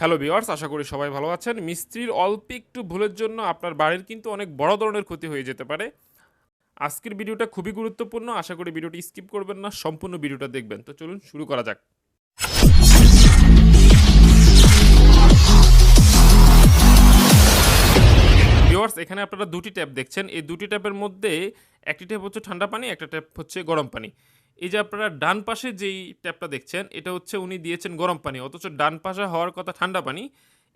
Hello বিওয়ার্স আশা করি সবাই ভালো আছেন। মিস্ত্রির অল্প একটু ভুলের জন্য আপনার বাড়ির কিন্তু অনেক বড় ধরনের ক্ষতি হয়ে যেতে পারে। আজকের ভিডিওটা খুবই গুরুত্বপূর্ণ, আশা করি ভিডিওটি স্কিপ করবেন না, সম্পূর্ণ ভিডিওটা দেখবেন। তো চলুন শুরু করা যাক। ভিওয়ার্স এখানে আপনারা দুটি ট্যাপ দেখছেন। এই দুটি ট্যাপের মধ্যে একটি ট্যাপ হচ্ছে ঠান্ডা পানি, একটা ট্যাপ হচ্ছে গরম পানি। এই যে আপনারা ডান পাশে যেই ট্যাপটা দেখছেন, এটা হচ্ছে উনি দিয়েছেন গরম পানি, অথচ ডান পাশে হওয়ার কথা ঠান্ডা পানি।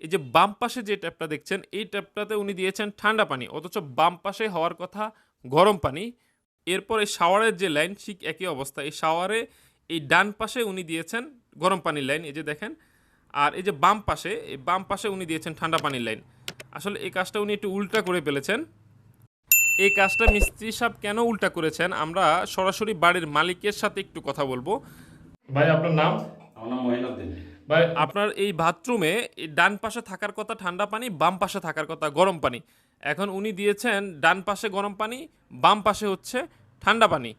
এই যে বাম পাশে যে ট্যাপটা দেখছেন, এই ট্যাপটাতে উনি দিয়েছেন ঠান্ডা পানি, অথচ বাম পাশে হওয়ার কথা গরম পানি। এরপর এই শাওয়ারের যে লাইন, ঠিক একই অবস্থা। এই শাওয়ারে এই ডান পাশে উনি দিয়েছেন গরম পানির লাইন, এই যে দেখেন। আর এই যে বাম পাশে, এই বাম পাশে উনি দিয়েছেন ঠান্ডা পানির লাইন। আসলে এই কাজটা উনি একটু উল্টা করে ফেলেছেন। এই কাজটা মিস্ত্রি সাহেব কেন উল্টা করেছেন? আমরা সরাসরি বাড়ির মালিকের সাথে একটু কথা বলব। ভাই আপনার নাম? আমার নাম মহিনুদ্দিন ভাই আপনার এই বাথরুমে এই ডান পাশে থাকার কথা ঠান্ডা পানি বাম পাশে থাকার কথা গরম পানি। এখন উনি দিয়েছেন ডান পাশে গরম পানি বাম পাশে হচ্ছে ঠান্ডা পানি।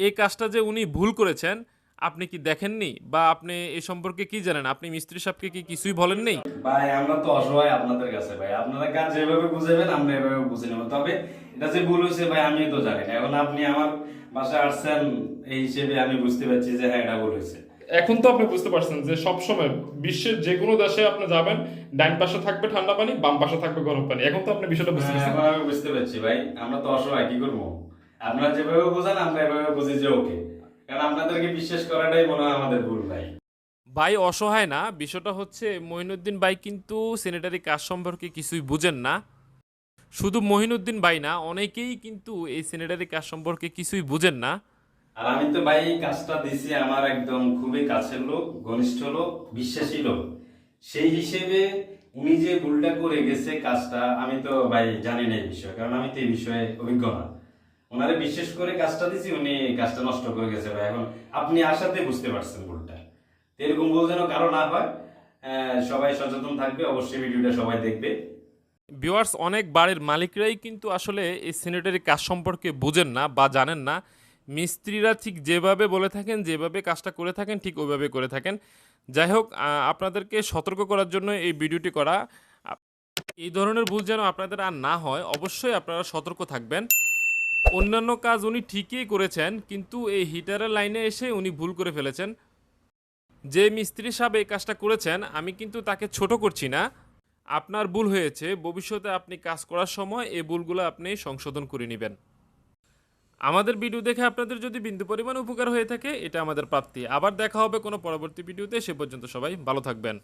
এই কাজটা যে উনি ভুল করেছেন আপনি কি দেখেননি? বা আপনি এই সম্পর্কে কি জানেন? আপনি মিস্ত্রি সাহেবকে কি কিছুই বলেননি? ভাই আমরা তো অসহায় আপনাদের কাছে ভাই। আপনারা কাজ যেভাবে বুঝাবেন আমরা এভাবে বুঝে নেব। তবে এটা যে ভুল হয়েছে ভাই আমিও তো জানি না। এখন আপনি আমার বাসায় আসছেন এই হিসেবে আমি বুঝতে পারছি যে হ্যাঁ এটা ভুল হয়েছে। এখন তো আপনি বুঝতে পারছেন যে সব সময় বিশ্বের যে কোনো দেশে আপনি যাবেন ডান পাশে থাকবে ঠান্ডা পানি বাম পাশে থাকবে গরম পানি। এখন তো আপনি বিষয়টা বুঝতে হ্যাঁ, পারছেন। আমি বুঝতে পারছি ভাই। আমরা তো অসহায় কি করব? আপনারা যেভাবে বোঝান আমরা এভাবে বুঝি যে ওকে। কারণ আপনাদেরকে বিশ্বাস করাটাই মনে হয় আমাদের ভুল ভাই। ভাই অসহায় না? বিষয়টা হচ্ছে মহিনুদ্দিন ভাই কিন্তু স্যানিটারি কাজ সম্পর্কে কিছুই বুঝেন না। শুধু মহিনুদ্দিন ভাই না অনেকেই কিন্তু এই স্যানিটারি কাজ সম্পর্কে কিছুই বুঝেন না। আর আমি তো ভাই কাজটা দিছি আমার একদম খুবই কাছের লোক ঘনিষ্ঠ লোক বিশ্বাসী লোক। সেই হিসেবে উনি যে ভুলটা করে গেছে কাজটা আমি তো ভাই জানি না এই বিষয়ে কারণ আমি তো এই বিষয়ে অভিজ্ঞ না। ওনারে বিশেষ করে কাজটা দিছি, উনি কাজটা নষ্ট করে গেছে ভাই। এখন আপনি আশাতে বুঝতে পারছেন ভুলটা। এরকম ভুল যেন কারও না হয় সবাই সচেতন থাকবে, অবশ্যই ভিডিওটা সবাই দেখবে। ভিওয়ার্স অনেক বাড়ির মালিকরাই কিন্তু আসলে এই স্যানিটারি কাজ সম্পর্কে বুঝেন না বা জানেন না। মিস্ত্রিরা ঠিক যেভাবে বলে থাকেন, যেভাবে কাজটা করে থাকেন, ঠিক ওইভাবে করে থাকেন। যাই হোক আপনাদেরকে সতর্ক করার জন্য এই ভিডিওটি করা। এই ধরনের ভুল যেন আপনাদের আর না হয়, অবশ্যই আপনারা সতর্ক থাকবেন। অন্যান্য কাজ উনি ঠিকই করেছেন, কিন্তু এই হিটারের লাইনে এসে উনি ভুল করে ফেলেছেন। যে মিস্ত্রি সাহেব এই কাজটা করেছেন, আমি কিন্তু তাকে ছোট করছি না। আপনার ভুল হয়েছে, ভবিষ্যতে আপনি কাজ করার সময় এই ভুলগুলো আপনি সংশোধন করে নেবেন। আমাদের ভিডিও দেখে আপনাদের যদি বিন্দু পরিমাণ উপকার হয়ে থাকে, এটা আমাদের প্রাপ্তি। আবার দেখা হবে কোনো পরবর্তী ভিডিওতে, সে পর্যন্ত সবাই ভালো থাকবেন।